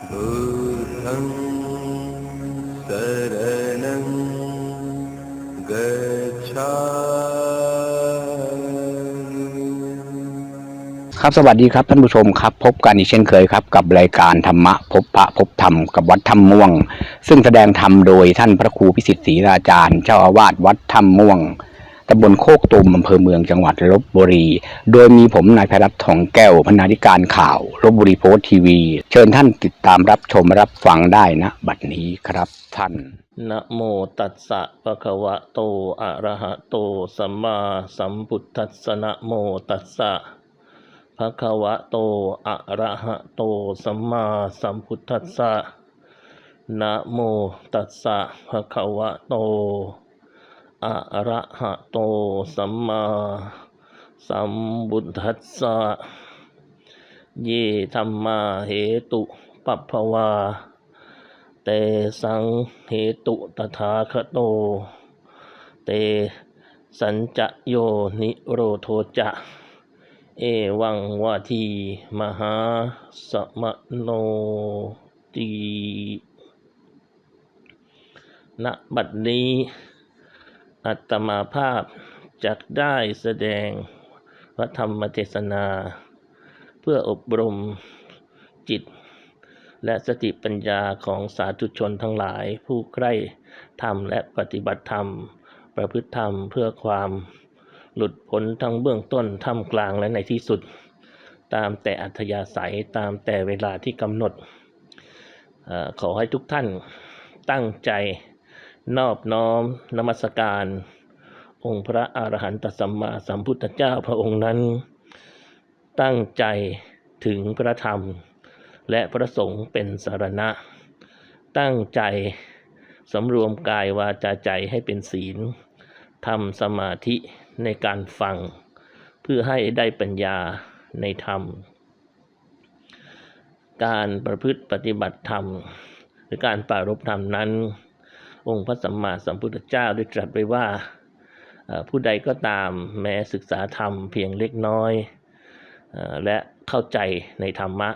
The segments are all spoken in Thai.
ครับสวัสดีครับท่านผู้ชมครับ พบกันอีกเช่นเคยครับ กับรายการธรรมะพบพระพบธรรมกับวัดธรรมม่วง ซึ่งแสดงธรรมโดยท่านพระครูพิสิทธิ์ศรีราจารย์ เจ้าอาวาสวัดธรรมม่วง ตำบลโคกตุมอำเภอเมืองจังหวัดลบบุรี โดยมีผมนายพรัตน์ทองแก้วพนาธิการข่าวลบบุรีโพสต์ทีวี เชิญท่านติดตามรับชมรับฟังได้นะบัดนี้ครับท่านนะโมตัสสะภะคะวะโตอะระหะโตสัมมาสัมพุทธัสสะนะโมตัสสะภะคะวะโตอะระหะโตสัมมาสัมพุทธัสสะนะโมตัสสะภะคะวะโต อะระหะโตสัมมาสัมพุทธัสสะเยธัมมาเหตุปัปภวา เตสังเหตุตถาคโต เตสัญจโยนิโรโทจะ เอวังวาทีมหาสมโนตีณบัดนี้ อัตมาภาพจักได้แสดงพระธรรมเทศนา เพื่ออบรมจิต และสติปัญญาของสาธุชนทั้งหลายผู้ใกล้ธรรมและปฏิบัติธรรม ประพฤติธรรมเพื่อความหลุดพ้นทั้งเบื้องต้นท่ามกลางและในที่สุด ตามแต่อัธยาศัยตามแต่เวลาที่กำหนดอขอให้ทุกท่านตั้งใจ นอบน้อมนมัสการ องค์พระอรหันตสัมมาสัมพุทธเจ้าพระองค์นั้น ตั้งใจถึงพระธรรม และพระสงฆ์เป็นสารณะ ตั้งใจสำรวมกายวาจาใจให้เป็นศีลทำสมาธิในการฟัง เพื่อให้ได้ปัญญาในธรรม การประพฤติปฏิบัติธรรม หรือการปรารบธรรมนั้น องค์พระสัมมาสัมพุทธเจ้าได้ตรัสไว้ว่าผู้ใดก็ตามแม้ศึกษาธรรมเพียงเล็กน้อยอและเข้าใจในธรรมะ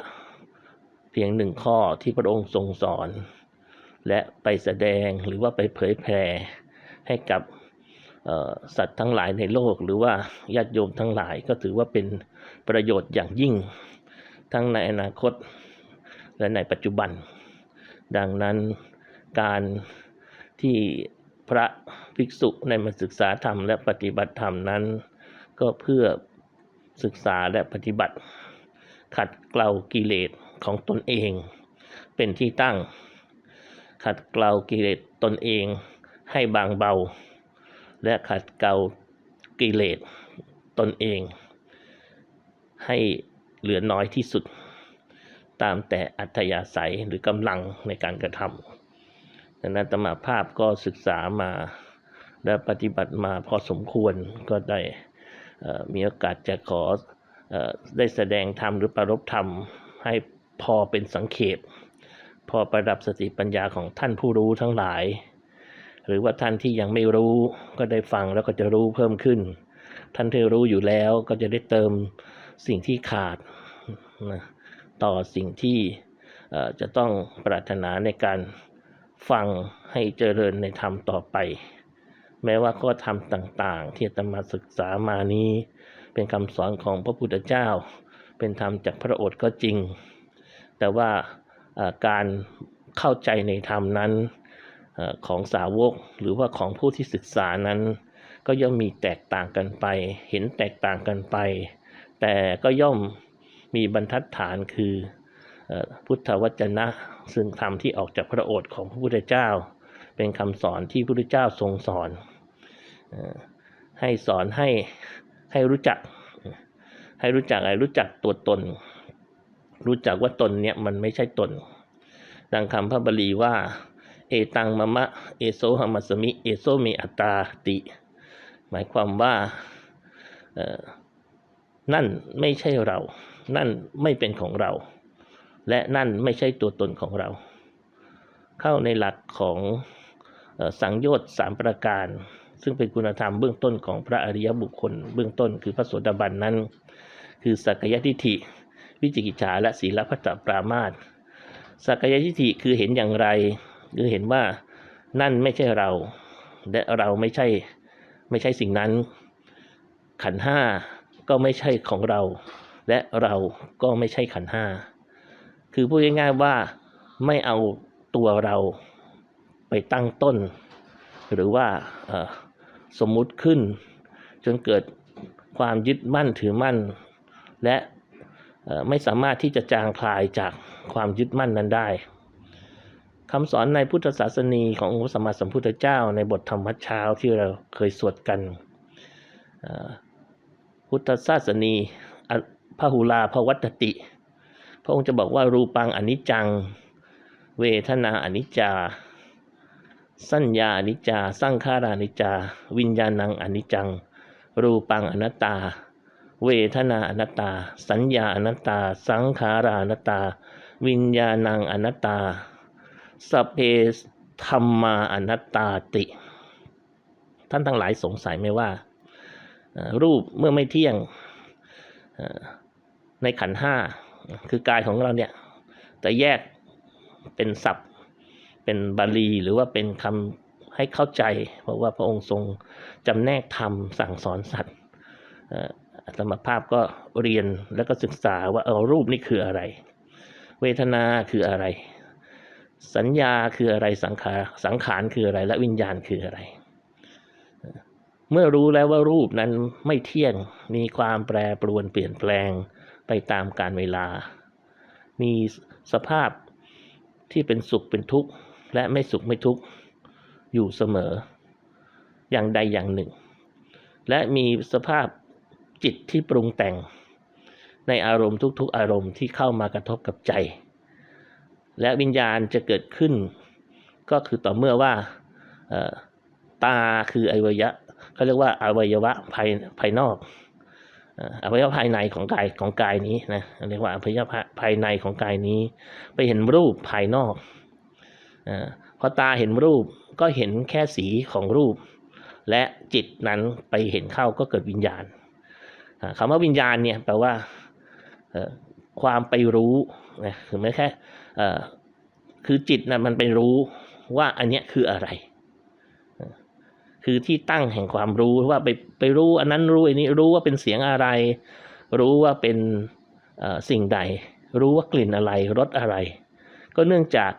เพียงหนึ่งข้อที่พระองค์ทรงสอน และไปแสดงหรือว่าไปเผยแผ่ให้กับสัตว์ทั้งหลายในโลก หรือว่าญาติโยมทั้งหลายก็ถือว่าเป็นประโยชน์อย่างยิ่ง ทั้งในอนาคตและในปัจจุบัน ดังนั้นการ ที่พระภิกษุในมาศึกษาธรรมและปฏิบัติธรรมนั้น ก็เพื่อศึกษาและปฏิบัติ ขัดเกลากิเลสของตนเอง เป็นที่ตั้ง ขัดเกลากิเลสตนเองให้บางเบา และขัดเกลากิเลสตนเอง ให้เหลือน้อยที่สุด ตามแต่อัธยาศัยหรือกำลังในการกระทำ ดังนั้นตมาภาพก็ศึกษามาและปฏิบัติมาพอสมควรก็ได้มีโอกาสจะขออ่อได้แสดงธรรมหรือประรบธรรมให้พอเป็นสังเขปพอประดับสติปัญญาของท่านผู้รู้ทั้งหลาย หรือว่าท่านที่ยังไม่รู้ก็ได้ฟังแล้วก็จะรู้เพิ่มขึ้น ท่านที่รู้อยู่แล้วก็จะได้เติมสิ่งที่ขาดนะต่อสิ่งที่จะต้องปรารถนาในการ ฟังให้เจริญในธรรมต่อไป แม้ว่าข้อธรรมต่าง ๆ ที่อาตมาศึกษามานี้ เป็นคำสอนของพระพุทธเจ้า เป็นธรรมจากพระโอษฐ์ก็จริง แต่ว่าการเข้าใจในธรรมนั้นอของสาวกหรือว่าของผู้ที่ศึกษานั้น ก็ย่อมมีแตกต่างกันไป เห็นแตกต่างกันไป แต่ก็ย่อมมีบรรทัดฐานคืออพุทธวจนะ ซึ่งธรรมที่ออกจากพระโอษฐ์ของพระพุทธเจ้า เป็นคำสอนที่พระพุทธเจ้าทรงสอน ให้สอนให้ให้รู้จัก ให้รู้จักอะไรรู้จักตัวตน รู้จักว่าตนเนี่ยมันไม่ใช่ตน ดังคำพระบาลีว่า เอตังมะมะ เอโซหมัสมิ เอโซเมอัตตาติ หมายความว่านั่นไม่ใช่เรา นั่นไม่เป็นของเรา และนั่นไม่ใช่ตัวตนของเรา เข้าในหลักของสังโยชน์สามประการ ซึ่งเป็นคุณธรรมเบื้องต้นของพระอริยบุคคล เบื้องต้นคือพระโสดาบันนั้น คือสักยทิฏฐิ วิจิกิจฉาและศีลพัตปรามาสสักกายทิฏฐิคือเห็นอย่างไร คือเห็นว่านั่นไม่ใช่เรา และเราไม่ใช่ไม่ใช่สิ่งนั้น ขันห้าก็ไม่ใช่ของเรา และเราก็ไม่ใช่ขันห้า คือพูดง่ายๆว่าไม่เอาตัวเราไปตั้งต้น หรือว่าสมมุติขึ้น จนเกิดความยึดมั่นถือมั่น และไม่สามารถที่จะจางคลายจากความยึดมั่นนั้นได้คำสอนในพุทธศาสนีขององค์สมมาสัมพุทธเจ้าในบทธรรมวัดเช้าที่เราเคยสวดกัน พุทธศาสนีพหุลาภวัตติ พระองค์จะบอกว่ารูปังอนิจจัง เวทนาอนิจจา สัญญาอนิจจาสังขารานิจจา วิญญาณังอนิจจัง รูปังอนัตตา เวทนาอนัตตา สัญญาอนัตตา สังขาราอนัตตา วิญญาณังอนัตตาสพเพธรรมาอนัตตาติ ท่านทั้งหลายสงสัยไหมว่า รูปเมื่อไม่เที่ยงในขันห้า คือกายของเราเนี่ยแต่แยกเป็นศัพท์ เป็นบาลีหรือว่าเป็นคำให้เข้าใจ เพราะว่าพระองค์ทรงจำแนกธรรมสั่งสอนสัตว์เอ่ออาตมภาพก็เรียนแล้วก็ศึกษาว่าเออรูปนี่คืออะไร เวทนาคืออะไร สัญญาคืออะไรสังขารสังขารคืออะไร และวิญญาณคืออะไร เมื่อรู้แล้วว่ารูปนั้นไม่เที่ยงมีความแปรปรวนเปลี่ยนแปลง ไปตามกาลเวลา มีสภาพที่เป็นสุขเป็นทุกข์ และไม่สุขไม่ทุกข์ อยู่เสมอ อย่างใดอย่างหนึ่ง และมีสภาพจิตที่ปรุงแต่ง ในอารมณ์ทุกๆ อารมณ์ที่เข้ามากระทบกับใจ และวิญญาณจะเกิดขึ้น ก็คือต่อเมื่อว่าตาคืออวัยวะเขาเรียกว่าอวัยวะภายภายนอก อ่ออวัยวะภายในของกายของกายนี้นะเรียกว่าอวัยวะภายในของกายนี้ ไปเห็นรูปภายนอกเอพอตาเห็นรูปก็เห็นแค่สีของรูป และจิตนั้นไปเห็นเข้าก็เกิดวิญญาณอ่าคำว่าวิญญาณเนี่ยแปลว่าความไปรู้นะคือไม่แค่คือจิตนะมันไปรู้ว่าอันเนี้ยคืออะไร คือที่ตั้งแห่งความรู้ว่าไปไปรู้อันนั้นรู้อันนี้รู้ว่าเป็นเสียงอะไร รู้ว่าเป็นสิ่งใด รู้ว่ากลิ่นอะไรรสอะไร ก็เนื่องจาก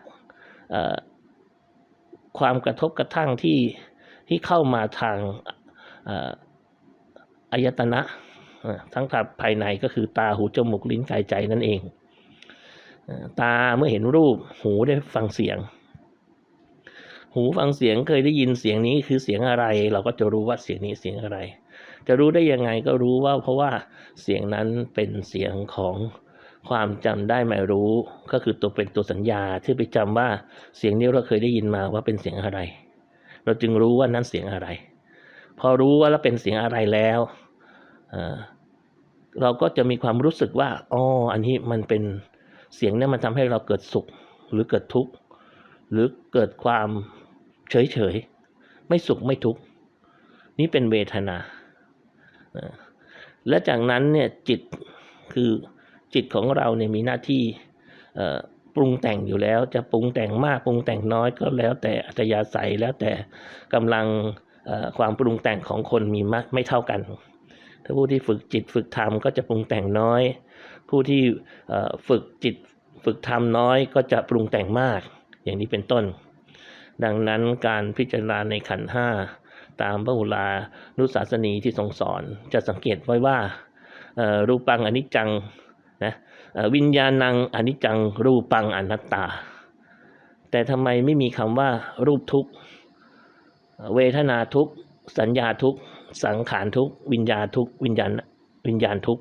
ความกระทบกระทั่งที่ที่เข้ามาทางอายตนะทั้งทางภายในก็คือตาหูจมูกลิ้นกายใจนั่นเอง ตาเมื่อเห็นรูปหูได้ฟังเสียง หูฟังเสียงเคยได้ยินเสียงนี้คือเสียงอะไร เราก็จะรู้ว่าเสียงนี้เสียงอะไร จะรู้ได้ยังไงก็รู้ว่าเพราะว่าเสียงนั้นเป็นเสียงของความจำได้หมายรู้ ก็คือตัวเป็นตัวสัญญาที่ไปจำว่าเสียงนี้เราเคยได้ยินมาว่าเป็นเสียงอะไร เราจึงรู้ว่านั้นเสียงอะไร พอรู้ว่าแล้วเป็นเสียงอะไรแล้วเเราก็จะมีความรู้สึกว่าอ๋ออันนี้มันเป็นเสียงนี่ยมันทำให้เราเกิดสุขหรือเกิดทุกข์หรือเกิดความ เฉยเฉยๆ ไม่สุขไม่ทุกข์นี่เป็นเวทนา และจากนั้นเนี่ยจิตคือจิตของเราเนี่ยมีหน้าที่ปรุงแต่งอยู่แล้ว จะปรุงแต่งมากปรุงแต่งน้อยก็แล้วแต่อัธยาศัยแล้วแต่กำลังความปรุงแต่งของคนมีมากไม่เท่ากัน ถ้าผู้ที่ฝึกจิตฝึกธรรมก็จะปรุงแต่งน้อย ผู้ที่ฝึกจิตฝึกธรรมน้อยก็จะปรุงแต่งมาก อย่างนี้เป็นต้น ดังนั้นการพิจารณาในขันห้าตามพระหุลานุศาสนีที่ทรงสอน จะสังเกตไว้ว่ารูปังอนิจจังนะวิญญาณังอนิจจังรูปังอนัตตา แต่ทำไมไม่มีคำว่ารูปทุกเวทนาทุกสัญญาทุกสังขารทุกวิญญาทุกวิญญาณวิญญาณทุก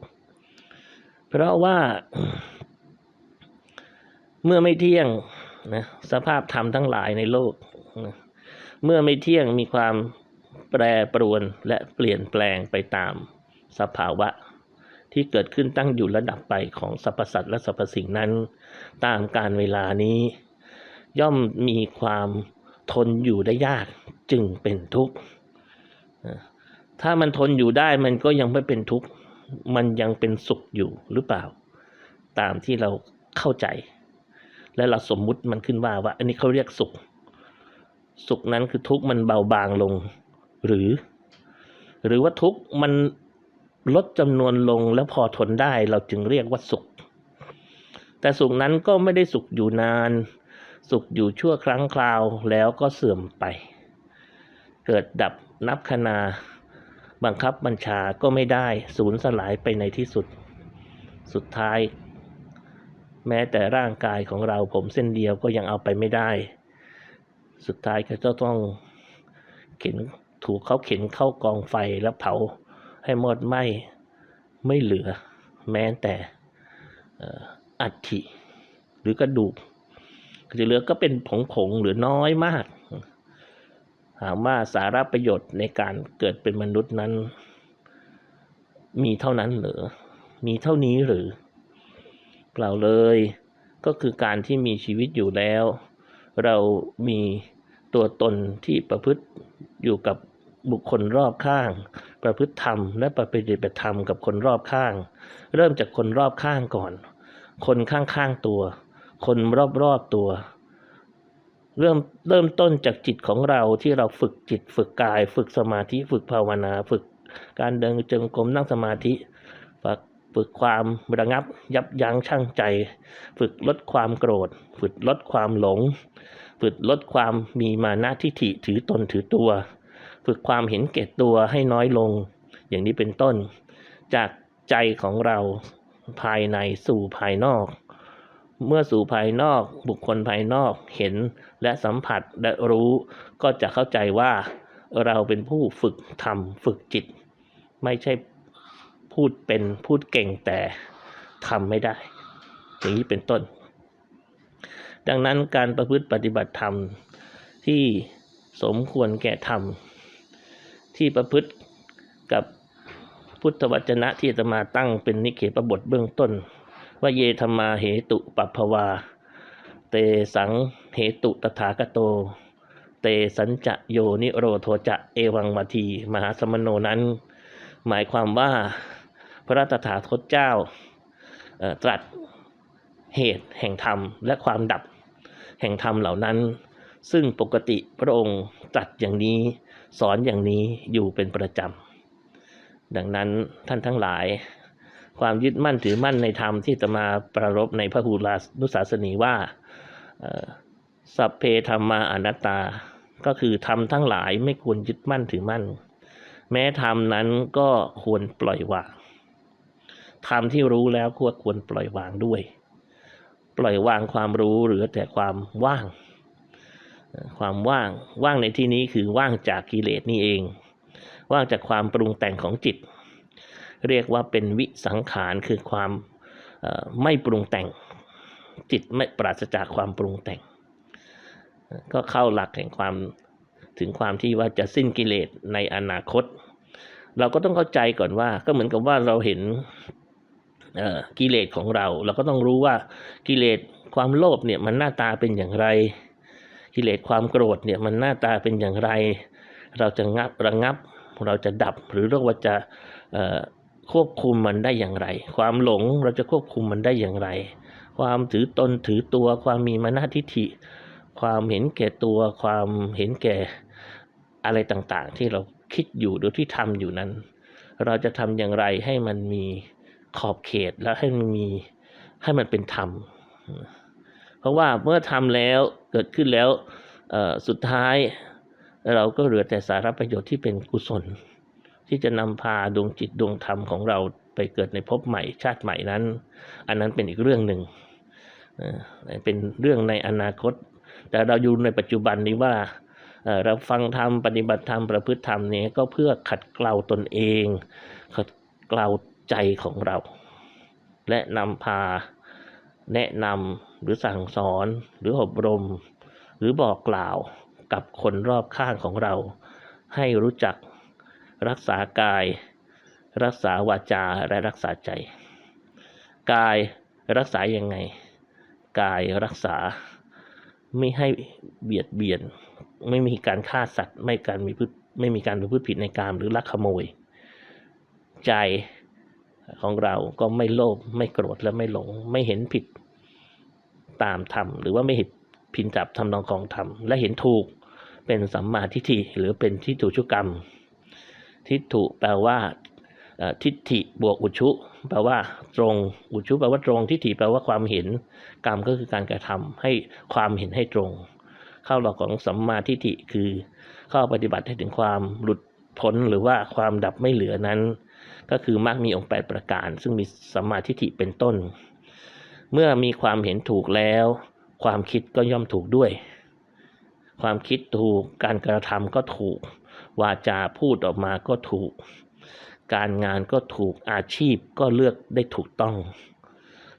เพราะว่าเมื่อไม่เที่ยง นะสภาพธรรมทั้งหลายในโลกนะเมื่อไม่เที่ยงมีความแปรปรวนและเปลี่ยนแปลงไปตามสภาวะ ที่เกิดขึ้นตั้งอยู่ระดับไปของสรรพสัตว์และสรรพสิ่งนั้น ตามการเวลานี้ ย่อมมีความทนอยู่ได้ยากจึงเป็นทุกข์ถ้ามันทนอยู่ได้มันก็ยังไม่เป็นทุกข์ มันยังเป็นสุขอยู่หรือเปล่า ตามที่เราเข้าใจ และเราสมมุติมันขึ้นว่าว่า อันนี้เขาเรียกสุข สุขนั้นคือทุกข์มันเบาบางลง หรือ หรือว่าทุกข์มันลดจำนวนลงแล้วพอทนได้เราจึงเรียกว่าสุข แต่สุขนั้นก็ไม่ได้สุขอยู่นาน สุขอยู่ชั่วครั้งคราวแล้วก็เสื่อมไป เกิดดับนับคณาบังคับบัญชาก็ไม่ได้สูญสลายไปในที่สุด สุดท้าย แม้แต่ร่างกายของเราผมเส้นเดียวก็ยังเอาไปไม่ได้ สุดท้ายก็จะต้องเข็นถูกเขาเข็นเข้ากองไฟแล้วเผาให้หมดไหม้ไม่เหลือ แม้แต่อัฐิหรือกระดูกที่เหลือก็เป็นผงผงๆหรือน้อยมากถามว่าสาระประโยชน์ในการเกิดเป็นมนุษย์นั้น มีเท่านั้นหรือ มีเท่านี้หรือ เปล่าเลย ก็คือการที่มีชีวิตอยู่แล้ว เรามีตัวตนที่ประพฤติอยู่กับบุคคลรอบข้าง ประพฤติธรรม และประพฤติธรรมกับคนรอบข้าง เริ่มจากคนรอบข้างก่อน คนข้างๆตัว คนรอบๆตัว เริ่มเริ่มต้นจากจิตของเราที่เราฝึกจิตฝึกกาย ฝึกสมาธิฝึกภาวนา ฝึกการเดินจงกรมนั่งสมาธิ ฝึกความระงับยับยั้งชั่งใจ ฝึกลดความโกรธ ฝึกลดความหลง ฝึกลดความมีมานะทิฐิถือตนถือตัว ฝึกความเห็นแก่ตัวให้น้อยลง อย่างนี้เป็นต้น จากใจของเราภายในสู่ภายนอก เมื่อสู่ภายนอกบุคคลภายนอกเห็นและสัมผัสและรู้ ก็จะเข้าใจว่าเราเป็นผู้ฝึกทำฝึกจิต ไม่ใช่ พูดเป็นพูดเก่งแต่ทำไม่ได้ อย่างนี้เป็นต้น ดังนั้นการประพฤติปฏิบัติธรรมที่สมควรแก่ธรรม ที่ประพฤติกับพุทธวจนะที่อาตมาตั้งเป็นนิเคปบทเบื้องต้น ว่าเยธรรมาเหตุปัปภวา เตสังเหตุตถาคโต เตสัญจะโยนิโรโทจะเอวังมาที มหาสมโนนั้น หมายความว่า พระตถาคตเจ้าตรัสเหตุแห่งธรรมและความดับแห่งธรรมเหล่านั้น ซึ่งปกติพระองค์ตรัสอย่างนี้สอนอย่างนี้อยู่เป็นประจำ ดังนั้นท่านทั้งหลาย ความยึดมั่นถือมั่นในธรรมที่จะมาประรบในพระหูลานุสาสนีว่าสัพเพธรรมาอนัตตา ก็คือธรรมทั้งหลายไม่ควรยึดมั่นถือมั่น แม้ธรรมนั้นก็ควรปล่อยวาง ธรรมที่รู้แล้วควรควรปล่อยวางด้วย ปล่อยวางความรู้เหลือแต่ความว่าง ความว่างว่างในที่นี้คือว่างจากกิเลสนี่เอง ว่างจากความปรุงแต่งของจิต เรียกว่าเป็นวิสังขารคือความไม่ปรุงแต่ง จิตไม่ปราศจากความปรุงแต่ง ก็เข้าหลักแห่งความถึงความที่ว่าจะสิ้นกิเลสในอนาคต เราก็ต้องเข้าใจก่อนว่า ก็เหมือนกับว่าเราเห็น กิเลสของเรา เราก็ต้องรู้ว่ากิเลสความโลภเนี่ยมันหน้าตาเป็นอย่างไร กิเลสความโกรธเนี่ยมันหน้าตาเป็นอย่างไร เราจะงับระงับ เราจะดับหรือเราว่าจะควบคุมมันได้อย่างไร ความหลงเราจะควบคุมมันได้อย่างไร ความถือตนถือตัวความมีมานะทิฐิ ความเห็นแก่ตัว ความเห็นแก่อะไรต่างๆ ที่เราคิดอยู่หรือที่ทำอยู่นั้น เราจะทำอย่างไรให้มันมี ขอบเขตและให้มันมีให้มันเป็นธรรม เพราะว่าเมื่อทำแล้วเกิดขึ้นแล้วสุดท้ายเราก็เหลือแต่สาระประโยชน์ที่เป็นกุศล ที่จะนำพาดวงจิตดวงธรรมของเราไปเกิดในภพใหม่ชาติใหม่นั้น อันนั้นเป็นอีกเรื่องหนึ่งเป็นเรื่องในอนาคต แต่เราอยู่ในปัจจุบันนี้ว่าเราฟังธรรมปฏิบัติธรรมประพฤติธรรมนี้ก็เพื่อขัดเกลาตนเอง ขัดเกลา ใจของเรา และนำพาแนะนำหรือสั่งสอนหรืออบรม หรือบอกกล่าวกับคนรอบข้างของเรา ให้รู้จักรักษากาย รักษาวาจาและรักษาใจ กายรักษายังไง กายรักษาไม่ให้เบียดเบียน ไม่มีการฆ่าสัตว์ ไม่การมีพฤติไม่มีการประพฤติผิดในกามหรือลักขโมย ใจ ของเราก็ไม่โลภไม่โกรธและไม่หลง ไม่เห็นผิดตามธรรมหรือว่าไม่เห็นผินจับทำนองของธรรมและเห็นถูกเป็นสัมมาทิฏฐิหรือเป็นทิฏฐุชุกรรม ทิฏฐุแปลว่าอ่อทิฏฐิบวกอุชุ แปลว่าตรง อุชุแปลว่าตรงทิฏฐิแปลว่าความเห็นกรรมก็คือการกระทำให้ความเห็นให้ตรง เข้าหลักของสัมมาทิฏฐิคือ เข้อปฏิบัติให้ถึงความหลุดพ้นหรือว่าความดับไม่เหลือนั้น ก็คือมรรคมีองค์แปดประการ ซึ่งมีสัมมาทิฏฐิเป็นต้น เมื่อมีความเห็นถูกแล้ว ความคิดก็ย่อมถูกด้วย ความคิดถูกการกระทำก็ถูก วาจาพูดออกมาก็ถูก การงานก็ถูกอาชีพก็เลือกได้ถูกต้อง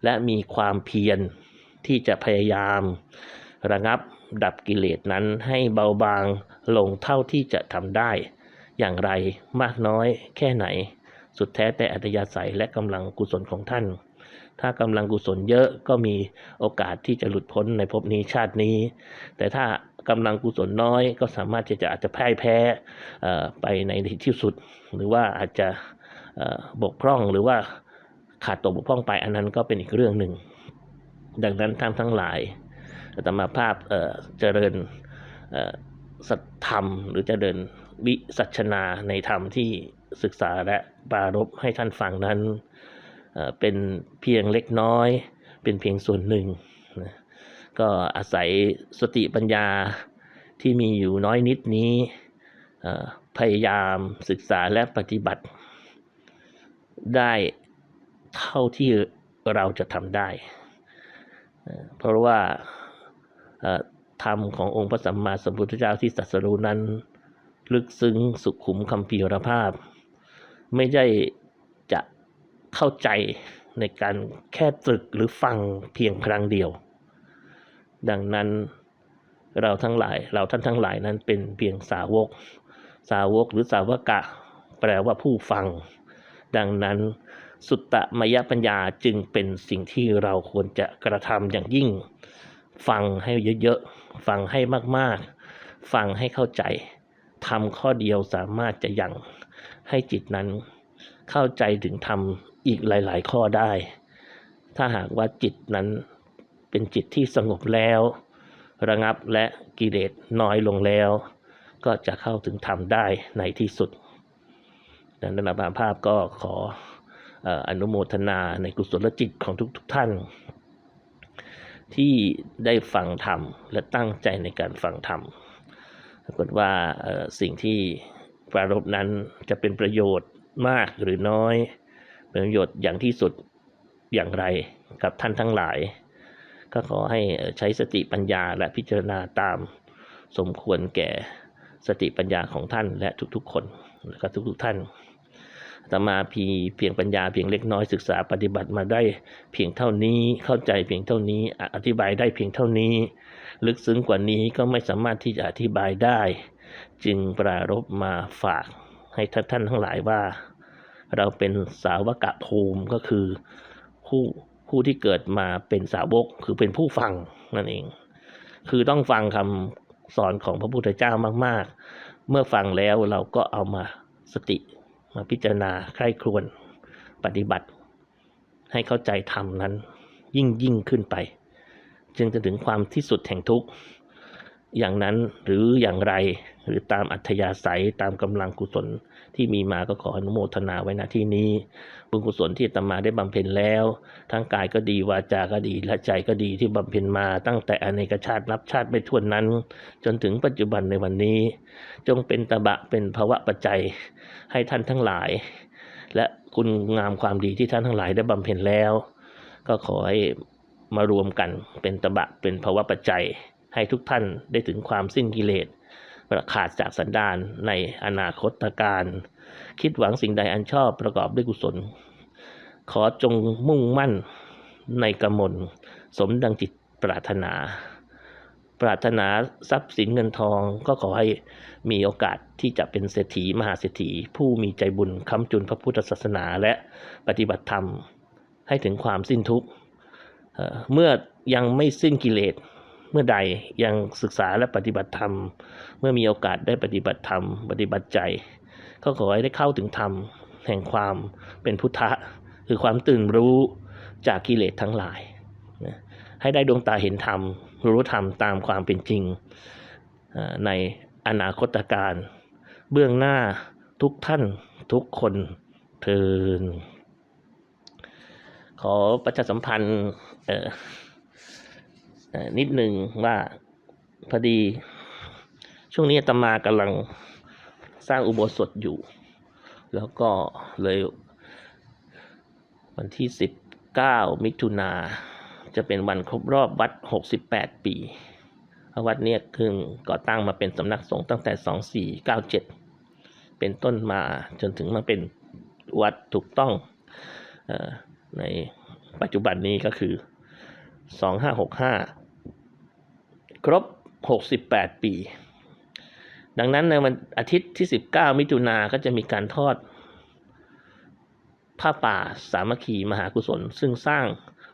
และมีความเพียรที่จะพยายามระงับดับกิเลสนั้นให้เบาบางลงเท่าที่จะทำได้ อย่างไรมากน้อยแค่ไหน สุดแท้แต่อัธยาศัยและกำลังกุศลของท่าน ถ้ากำลังกุศลเยอะก็มีโอกาสที่จะหลุดพ้นในภพนี้ชาตินี้ แต่ถ้ากำลังกุศลน้อยก็สามารถที่จะอาจจะพ่ายแพ้ไปในที่สุด หรือว่าอาจจะบกพร่องหรือว่าขาดตกบกพร่องไปอันนั้นก็เป็นอีกเรื่องหนึ่ง ดังนั้นท่านทั้งหลายอาตมาภาพเจริญสัทธรรม หรือเจริญวิสัชนาในธรรมที่ศึกษาและ ปรารบให้ท่านฟังนั้นเป็นเพียงเล็กน้อย เป็นเพียงส่วนหนึ่งนะก็อาศัยสติปัญญาที่มีอยู่น้อยนิดนี้พยายามศึกษาและปฏิบัติ ได้เท่าที่เราจะทำได้ เพราะว่าธรรมขององค์พระสัมมาสัมพุทธเจ้าที่ตรัสรู้นั้น ลึกซึ้งสุขุมคำพีรภาพ ไม่ได้จะเข้าใจในการแค่ตรึกหรือฟังเพียงครั้งเดียว ดังนั้นเราทั้งหลายเราท่านทั้งหลายนั้นเป็นเพียงสาวก สาวกหรือสาวกะ แปลว่าผู้ฟัง ดังนั้นสุตตมยปัญญาจึงเป็นสิ่งที่เราควรจะกระทำอย่างยิ่ง ฟังให้เยอะๆ ฟังให้มากๆ ฟังให้เข้าใจทำข้อเดียวสามารถจะยัง ให้จิตนั้นเข้าใจถึงธรรมอีกหลาย ๆ ข้อได้ ถ้าหากว่าจิตนั้นเป็นจิตที่สงบแล้ว ระงับและกิเลสน้อยลงแล้ว ก็จะเข้าถึงธรรมได้ในที่สุดดังนั้นอาภาพก็ขออนุโมทนาในกุศลจิตของทุกๆทท่าน ที่ได้ฟังธรรมและตั้งใจในการฟังธรรมปรากฏว่าสิ่งที่ ปรารบนั้นจะเป็นประโยชน์มากหรือน้อย เป็นประโยชน์อย่างที่สุดอย่างไรกับท่านทั้งหลาย ก็ขอให้ใช้สติปัญญาและพิจารณาตามสมควรแก่สติปัญญาของท่านและทุกๆ คนและก็ทุกๆท่านตมาพีเพียงปัญญาเพียงเล็กน้อยศึกษาปฏิบัติมาได้เพียงเท่านี้เข้าใจเพียงเท่านี้อธิบายได้เพียงเท่านี้ ลึกซึ้งกว่านี้ก็ไม่สามารถที่จะอธิบายได้ จึงปรารบมาฝากให้ท่านท่านทั้งหลายว่า เราเป็นสาวกะภูมิก็คือผู้ผู้ที่เกิดมาเป็นสาวกคือเป็นผู้ฟังนั่นเอง คือต้องฟังคำสอนของพระพุทธเจ้ามาก ๆ เมื่อฟังแล้วเราก็เอามาสติมาพิจารณาใคร่ครวญปฏิบัติ ให้เข้าใจธรรมนั้น ยิ่งยิ่งขึ้นไป จึงจะถึงความที่สุดแห่งทุกข์อย่างนั้นหรืออย่างไร หรือตามอัธยาศัยตามกำลังกุศลที่มีมาก็ขออนุโมทนาไว้ณที่นี้ บุญกุศลที่ตมาได้บำเพ็ญแล้ว ทั้งกายก็ดีวาจาก็ดีและใจก็ดีที่บำเพ็ญมาตั้งแต่อเนกชาตินับชาติไม่ถ้วนนั้น จนถึงปัจจุบันในวันนี้ จงเป็นตบะเป็นภาวะปัจจัยให้ท่านทั้งหลาย และคุณงามความดีที่ท่านทั้งหลายได้บำเพ็ญแล้ว ก็ขอให้มารวมกันเป็นตบะเป็นภาวะปัจจัยให้ทุกท่านได้ถึงความสิ้นกิเลส ประขาดจากสันดานในอนาคตการ คิดหวังสิ่งใดอันชอบประกอบด้วยกุศล ขอจงมุ่งมั่นในกมลสมดังจิตปรารถนา ปรารถนาทรัพย์สินเงินทองก็ขอให้มีโอกาสที่จะเป็นเศรษฐีมหาเศรษฐี ผู้มีใจบุญค้ำจุนพระพุทธศาสนาและปฏิบัติธรรมให้ถึงความสิ้นทุกข์เอ่อเมื่อยังไม่สิ้นกิเลส เมื่อใดยังศึกษาและปฏิบัติธรรม เมื่อมีโอกาสได้ปฏิบัติธรรม ปฏิบัติใจ ก็ขอให้ได้เข้าถึงธรรมแห่งความเป็นพุทธะ คือความตื่นรู้จากกิเลสทั้งหลายนะให้ได้ดวงตาเห็นธรรม รู้ธรรมตามความเป็นจริง ในอนาคตการ เบื้องหน้าทุกท่านทุกคนเทินขอประชาสัมพันธ์ นิดหนึ่งว่าพอดี ช่วงนี้ตมากำลังสร้างอุโบสถอยู่ แล้วก็เลยวันที่สิบเก้ามิถุนาจะเป็นวันครบรอบวัดหกสิบแปดปี วัดเนี้ยคือก่อตั้งมาเป็นสำนักสงฆ์ตั้งแต่สองสี่เก้าเจ็ดเป็นต้นมาจนถึงมาเป็นวัดถูกต้องในปัจจุบันนี้ก็คือสองห้าหกห้า ครบหกสิบแปดปี ดังนั้นในวันอาทิตย์ที่ 19 มิถุนาก็จะมีการทอดผ้าป่าสามัคคีมหากุศล ซึ่งสร้าง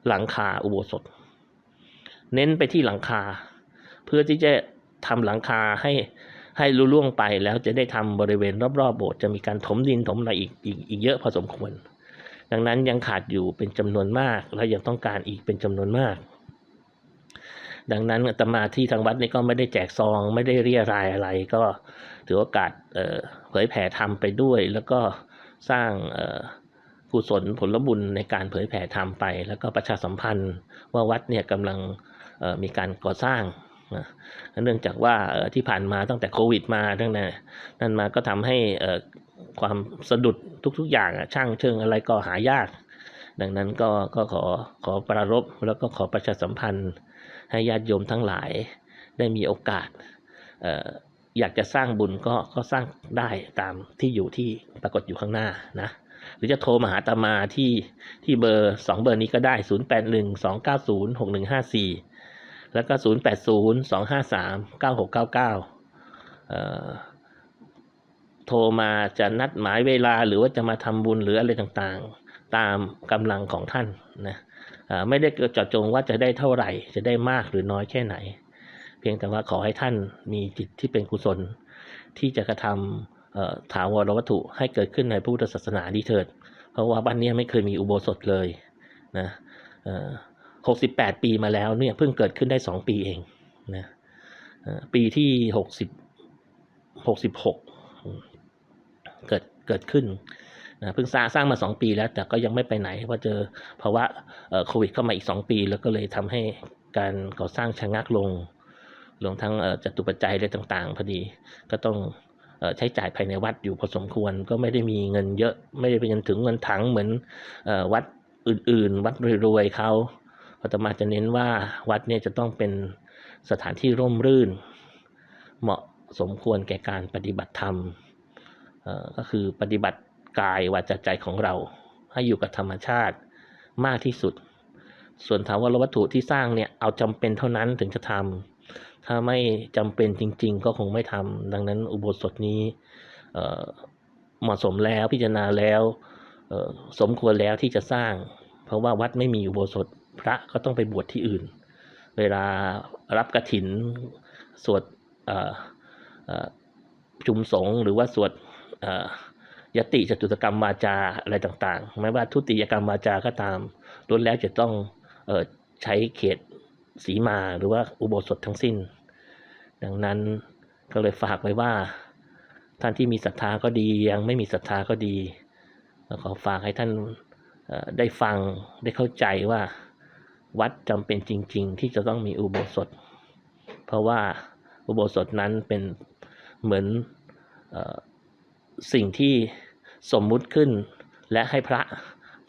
หลังคาอุโบสถ เน้นไปที่หลังคา เพื่อที่จะทำหลังคาให้ให้รุ่ล่วงไปแล้วจะได้ทำบริเวณรอบๆโบสถ์จะมีการถมดินถมอะไรอีกอีกอีกเยอะพอสมควร ดังนั้นยังขาดอยู่เป็นจำนวนมากและยังต้องการอีกเป็นจำนวนมาก ดังนั้นอาตมาที่ทางวัดนี่ก็ไม่ได้แจกซอง ไม่ได้เรียรายอะไร ก็ถือโอกาสเผยแผ่ธรรมไปด้วย แล้วก็สร้างกุศลผลบุญในการเผยแผ่ธรรมไป แล้วก็ประชาสัมพันธ์ว่าวัดเนี่ยกำลังมีการก่อสร้างเนื่องจากว่าที่ผ่านมาตั้งแต่โควิดมาตั้งแต่นั้นมาก็ทำให้ความสะดุดทุก ๆ อย่างช่างเชิงอะไรก็หายาก ดังนั้นก็ก็ขอขอประรบแล้วก็ขอประชาสัมพันธ์ ให้ญาติโยมทั้งหลายได้มีโอกาสออยากจะสร้างบุญก็ก็สร้างได้ตามที่อยู่ที่ปรากฏอยู่ข้างหน้านะหรือจะโทรมาหาตามาที่ที่เบอร์สองเบอร์นี้ก็ได้ 0 8 1 2 9 0 6 1 5 4 แล้วก็ 0 8 0 2 5 3 9 6 9 9เอ่อโทรมาจะนัดหมายเวลาหรือว่าจะมาทำบุญหรืออะไรต่างๆ ตามกำลังของท่านนะ ไม่ได้เจาะจงว่าจะได้เท่าไหร่ จะได้มากหรือน้อยแค่ไหน เพียงแต่ว่าขอให้ท่านมีจิตที่เป็นกุศล ที่จะกระทำถาวรวัตถุให้เกิดขึ้นในพระพุทธศาสนาดีเถิด เพราะว่าบ้านนี้ไม่เคยมีอุโบสถเลยนะหกสิบแปดปีมาแล้วเนี่ยเพิ่งเกิดขึ้นได้สองปีเองนะปีที่หกสิบหกสิบหกเกิดเกิดขึ้น นะเพิ่งสร้างสร้างมาสองปีแล้ว แต่ก็ยังไม่ไปไหนเพราะเจอภาวะโควิดเข้ามาอีก 2 ปี แล้วก็เลยทำให้การก่อสร้างชะงักลงรวมทั้งเอ่อจตุปัจจัยอะไรต่างๆ พอดีก็ต้องออใช้จ่ายภายในวัดอยู่พอสมควรก็ไม่ได้มีเงินเยอะไม่ได้เป็นเงินถึงเงินถังเหมือนอวัดอื่นๆ วัดรวยๆเขาอาตมาจะเน้นว่าวัดเนี่ยจะต้องเป็นสถานที่ร่มรื่น เหมาะสมควรแก่การปฏิบัติธรรมก็คือปฏิบัติ กายวาจาใจของเรา ให้อยู่กับธรรมชาติมากที่สุด ส่วนถาวรวัตถุที่สร้างเนี่ยเอาจำเป็นเท่านั้นถึงจะทำถ้าไม่จำเป็นจริง ๆ ก็คงไม่ทำดังนั้นอุโบสถนี้เเหมาะสมแล้วพิจารณาแล้วสมควรแล้วที่จะสร้าง เพราะว่าวัดไม่มีอุโบสถพระก็ต้องไปบวชที่อื่น เวลารับกระถินสวดจุมสงหรือว่าสวดอ ยติจตุตกรรมวาจาอะไรต่างๆ ไม่ว่าทุติยกรรมวาจาก็ตามล้วนแล้วจะต้องออใช้เขตสีมาหรือว่าอุโบสถทั้งสิ้น ดังนั้นก็เลยฝากไว้ว่า ท่านที่มีศรัทธาก็ดียังไม่มีศรัทธาก็ดีขอฝากให้ท่านได้ฟังได้เข้าใจว่าวัดจำเป็นจริง ๆ ที่จะต้องมีอุโบสถ เพราะว่าอุโบสถนั้นเป็นเหมือนอ สิ่งที่สมมุติขึ้น และให้พระ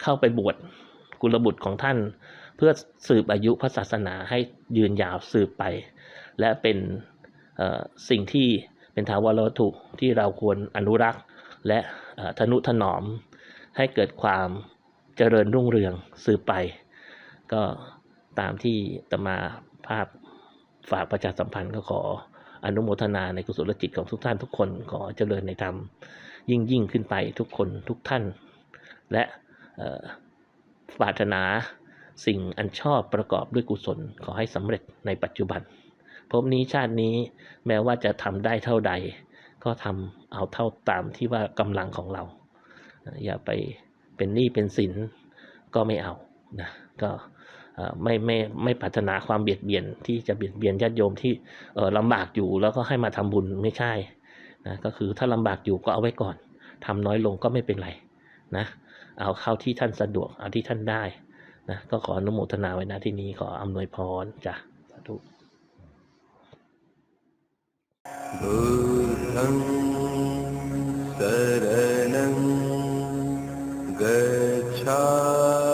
เข้าไปบวชกุลบุตรของท่าน เพื่อสืบอายุพระศาสนาให้ยืนยาวสืบไป และเป็นสิ่งที่เป็นทาวรวัตถุที่เราควรอนุรักษ์ และทนุถนอม ให้เกิดความเจริญรุ่งเรืองสืบไป ก็ตามที่ตมาภาพฝากประชาสัมพันธ์ก็ขอ อนุโมทนาในกุศลจิตของทุกท่านทุกคนขอเจริญในธรรมยิ่งยิ่งขึ้นไปทุกคนทุกท่าน และปรารถนาสิ่งอันชอบประกอบด้วยกุศลขอให้สำเร็จในปัจจุบันภพนี้ชาตินี้แม้ว่าจะทำได้เท่าใด ก็ทำเอาเท่าตามที่ว่ากำลังของเรา อย่าไปเป็นหนี้เป็นสินก็ไม่เอานะก็ ไม่ไม่ไม่ปรารถนาความเบียดเบียนที่จะเบียดเบียนญาติโยมที่เออลำบากอยู่แล้วก็ให้มาทำบุญไม่ใช่นะก็คือถ้าลำบากอยู่ก็เอาไว้ก่อนทำน้อยลงก็ไม่เป็นไรนะเอาเข้าที่ท่านสะดวกเอาที่ท่านได้นะก็ขออนุโมทนาไว้นะที่นี้ขออำนวยพรจ้ะสาธุ बुद्धं शरणं गच्छामि